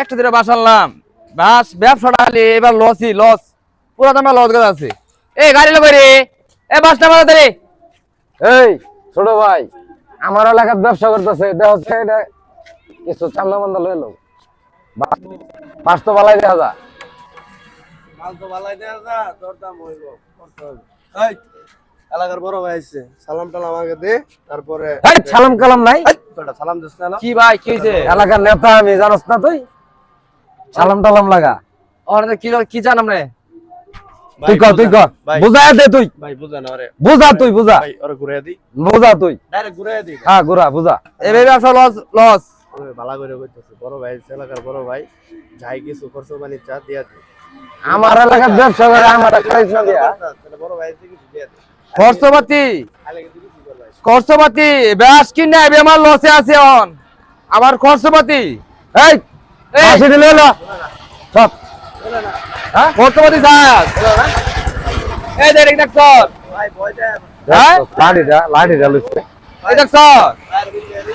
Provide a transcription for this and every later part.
একটা দিনে বাস আনলাম। বাস ব্যবসাটা হলে এবার লসই লস পুরো দামে লস গেছে আছে এই গাড়ি লোক রে। এ বাসটা বাজাতে রে। এই ছোট ভাই আমার এলাকার ব্যবসা করতেছে। হচ্ছে এটা কিছু চান্দা মান্দা লয়ে লো পাঁচ তো বালাই দেখা যা মাল তো ভালাই দেয়া যা তোর দাম হইব করতে হবে এই এলাকার বড় ভাই আসছে সালাম টালাম আগে দে তারপরে এই সালাম কালাম নাই? সালাম দিস না কি ভাই কি হয়েছে এলাকার নেতা আমি জানোস না তুই? সালাম টালাম লাগা। ওরা কি কি জানাম রে তুই কর তুই কর ভাই দে তুই। ভাই বুঝা না ওরে। বুঝা তুই বুঝা। ভাই ওরে ঘুরে দি। বুঝা তুই। ডাইরেক্ট ঘুরে দি। হ্যাঁ গুড়া বুঝা। এবার ব্যবসা লস লস। ওরে ভালো করে কইতেছে বড় ভাই এলাকার বড় ভাই। যাই কিছু খরচ বানি চা দিয়া দে। আমার এলাকার ব্যবসা করে আমার খাইছ না দিয়া। খরচপাতি? খরচপাতি? ব্যাস কি লসে আছে খরচপাতি? এই এই। হাসি দিলে হলো। সব হ্যাঁ? খরচপাতি এই দেখ দেখ হ্যাঁ? লাঠিটা লাঠিটা লুচ্ছে এই দেখ স্যার। ভাই ঘুরে দি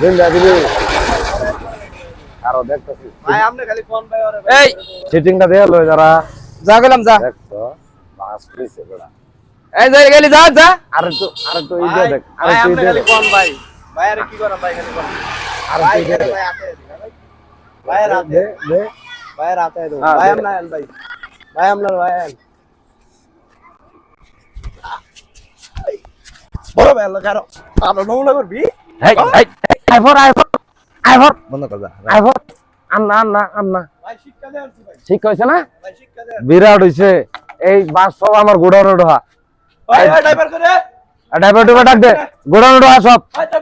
জিন্দা দিবি আরও দেখতেছি ভাই আপনি খালি কোন ভাই। এই। সিটিংটা দিয়ে লই যারা। যা গেলাম যা। দেখছ বাস বড়া। এই যে গেলি যা যা। আরে তো আরে তো এই দেখ ভাই আরে আপনি দেখ। কোন ভাই। ভাই আরে কি করেন ভাই খালি কোন আরে ভাই তুই দেখ। ভাই হাতে দি ভাই। ভাই রাতে। দে দে। ভাই রাতে দো ভাই দে। ভাই। ভাই আমনার ভাই বড় ভাই লাগারো আমরা নমুনা করবি? এই এই আইফর আইফর আইফর বন্ধ কর যা আইফর আন্না আন্না আন্না। ভাই শিক্ষা দেন ভাই? ঠিক না? ভাই শিক্ষা দেন বিরাট হইছে। এই বাস সব আমার গোডাউন ভাই ড্রাইভার করে। ডাক দে। গোডাউন ডোহা সব। আচ্ছা